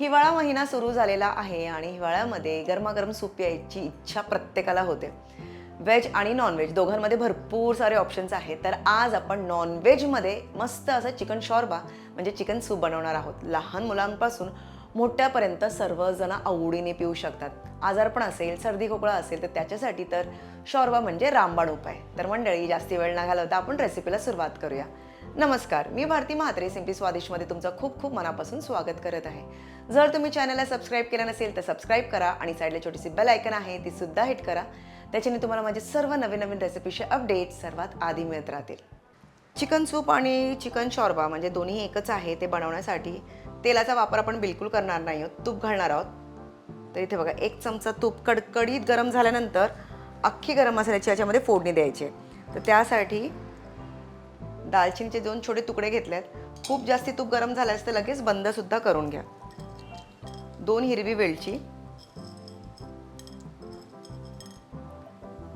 हिवाळा महिना सुरू झालेला आहे आणि हिवाळ्यामध्ये गरमागरम सूप प्यायची इच्छा प्रत्येकाला होते. व्हेज आणि नॉनव्हेज दोघांमध्ये भरपूर सारे ऑप्शन्स आहेत. तर आज आपण नॉनव्हेजमध्ये मस्त असं चिकन शॉर्बा म्हणजे चिकन सूप बनवणार आहोत. लहान मुलांपासून मोठ्यापर्यंत सर्वजण आवडीने पिऊ शकतात. आजारपण असेल सर्दी खोकळा असेल तर त्याच्यासाठी तर शॉर्बा म्हणजे रामबाण उपाय. तर मंडळी जास्ती वेळ न घालवता आपण रेसिपीला सुरुवात करूया. नमस्कार मी भारती म्हात्रे सिंपी स्वादिष्टमध्ये तुमचं खूप खूप मनापासून स्वागत करत आहे. जर तुम्ही चॅनलला सबस्क्राईब केलं नसेल तर सबस्क्राईब करा आणि साईडला छोटीशी बेल आयकन आहे ती सुद्धा हिट करा. त्याच्याने तुम्हाला माझे सर्व नवीन नवीन रेसिपीचे अपडेट सर्वात आधी मिळत राहतील. चिकन सूप आणि चिकन शॉर्बा म्हणजे दोन्ही एकच आहे ते बनवण्यासाठी. तेलाचा वापर आपण बिलकुल करणार नाही आहोत तूप घालणार आहोत. तर इथे बघा एक चमचा तूप कडकडीत गरम झाल्यानंतर अख्खी गरम मसाल्याची याच्यामध्ये फोडणी द्यायची तर त्यासाठी दालचिनीचे दोन छोटे तुकडे घेतलेत. खूप जास्ती तूप गरम झाल्यास तर लगेच बंदसुद्धा करून घ्या. दोन हिरवी वेलची.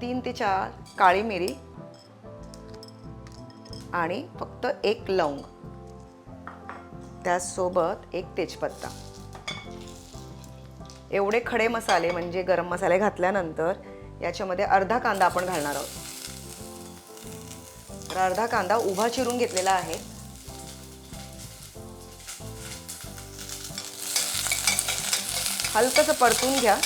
तीन ते चार काळी मिरी. आणि फक्त एक लवंग. त्याचसोबत एक तेजपत्ता. एवढे खडे मसाले म्हणजे गरम मसाले घातल्यानंतर याच्यामध्ये अर्धा कांदा आपण घालणार आहोत. तर अर्धा कांदा उभा चिरून घेतलेला आहे. हलकंसं परतून घ्या.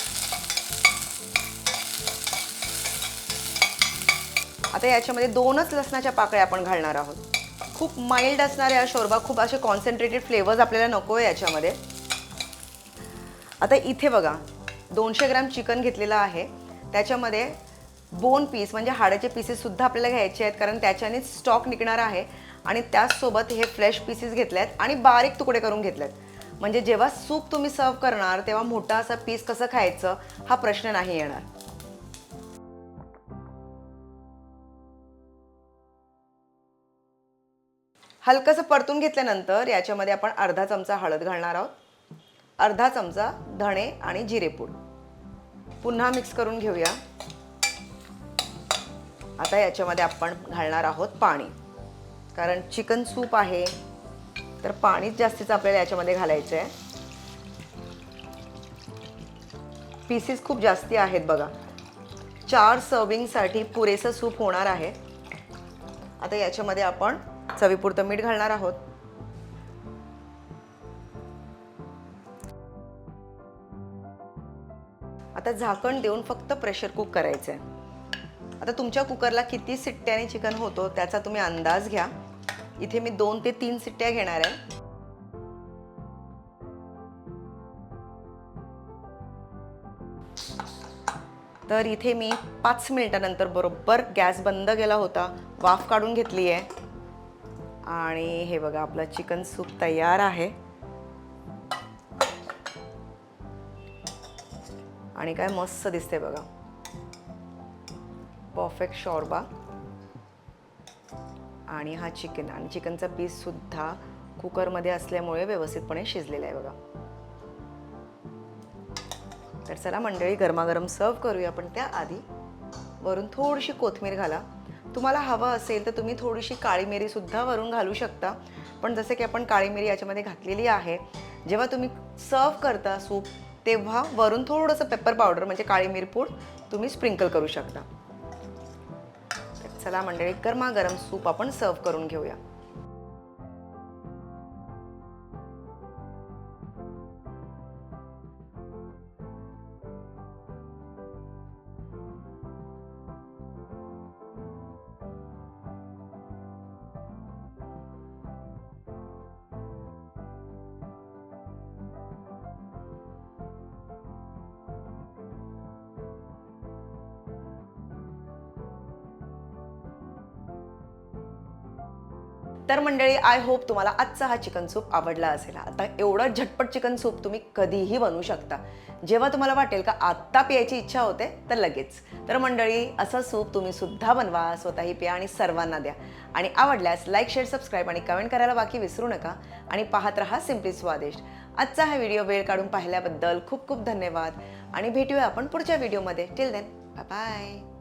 आता याच्यामध्ये दोनच लसणाच्या पाकळ्या आपण घालणार आहोत. खूप माइल्ड असणाऱ्या शोरबा खूप असे कॉन्सन्ट्रेटेड फ्लेवर्स आपल्याला नको आहे याच्यामध्ये. आता इथे बघा दोनशे ग्रॅम चिकन घेतलेलं आहे. त्याच्यामध्ये बोन पीस म्हणजे हाडाचे पीसेससुद्धा आपल्याला घ्यायचे आहेत कारण त्याच्यानेच स्टॉक निघणार आहे. आणि त्याचसोबत हे फ्लेश पीसेस घेतले आहेत आणि बारीक तुकडे करून घेतले आहेत. म्हणजे जेव्हा सूप तुम्ही सर्व करणार तेव्हा मोठा असा पीस कसं खायचं हा प्रश्न नाही येणार. हलकंसं परतून घेतल्यानंतर याच्यामध्ये आपण अर्धा चमचा हळद घालणार आहोत. अर्धा चमचा धणे आणि जिरेपूड. पुन्हा मिक्स करून घेऊया. आता याच्यामध्ये आपण घालणार आहोत पाणी. कारण चिकन सूप आहे तर पाणीच जास्तीचं आपल्याला याच्यामध्ये घालायचं आहे पीसेस खूप जास्ती आहेत बघा. चार सर्विंगसाठी पुरेसं सूप होणार आहे. आता याच्यामध्ये आपण चवीपुरतं मीठ घालणार आहोत. आता झाकण देऊन फक्त प्रेशर कुक करायचं आहे आता तुमच्या कुकरला किती सिट्ट्याने चिकन होतो त्याचा तुम्ही अंदाज घ्या. इथे मी दोन ते तीन सिट्ट्या घेणार आहे. तर इथे मी पाच मिनिटानंतर बरोबर गॅस बंद केला होता. वाफ काढून घेतली आहे. आणि हे बघा आपलं चिकन सूप तयार आहे. आणि काय मस्त दिसते बघा. परफेक्ट शॉर्बा. आणि हा चिकन आणि चिकनचा पीससुद्धा कुकरमध्ये असल्यामुळे व्यवस्थितपणे शिजलेला आहे बघा. तर चला मंडळी गरमागरम सर्व करूया पण त्याआधी वरून थोडीशी कोथिंबीर घाला. तुम्हाला हवं असेल तर तुम्ही थोडीशी काळी मिरीसुद्धा वरून घालू शकता. पण जसे की आपण काळी मिरी याच्यामध्ये घातलेली आहे जेव्हा तुम्ही सर्व करता सूप तेव्हा वरून थोडंसं पेपर पावडर म्हणजे काळी मिरपूड तुम्ही स्प्रिंकल करू शकता. चला मंडळी गरमागरम सूप आपण सर्व करून घेऊया. तर मंडळी आय होप तुम्हाला आजचा हा चिकन सूप आवडला असेल. आता एवढं झटपट चिकन सूप तुम्ही कधीही बनवू शकता. जेव्हा तुम्हाला वाटेल का आत्ता प्यायची इच्छा होते तर लगेच. तर मंडळी असं सूप तुम्ही सुद्धा बनवा स्वतःही प्या आणि सर्वांना द्या. आणि आवडल्यास लाईक शेअर सबस्क्राईब आणि कमेंट करायला बाकी विसरू नका. आणि पाहत रहा सिम्पली स्वादिष्ट आजचा हा व्हिडिओ वेळ काढून पाहिल्याबद्दल खूप खूप धन्यवाद. आणि भेटूया आपण पुढच्या व्हिडिओमध्ये टिल देन बाय बाय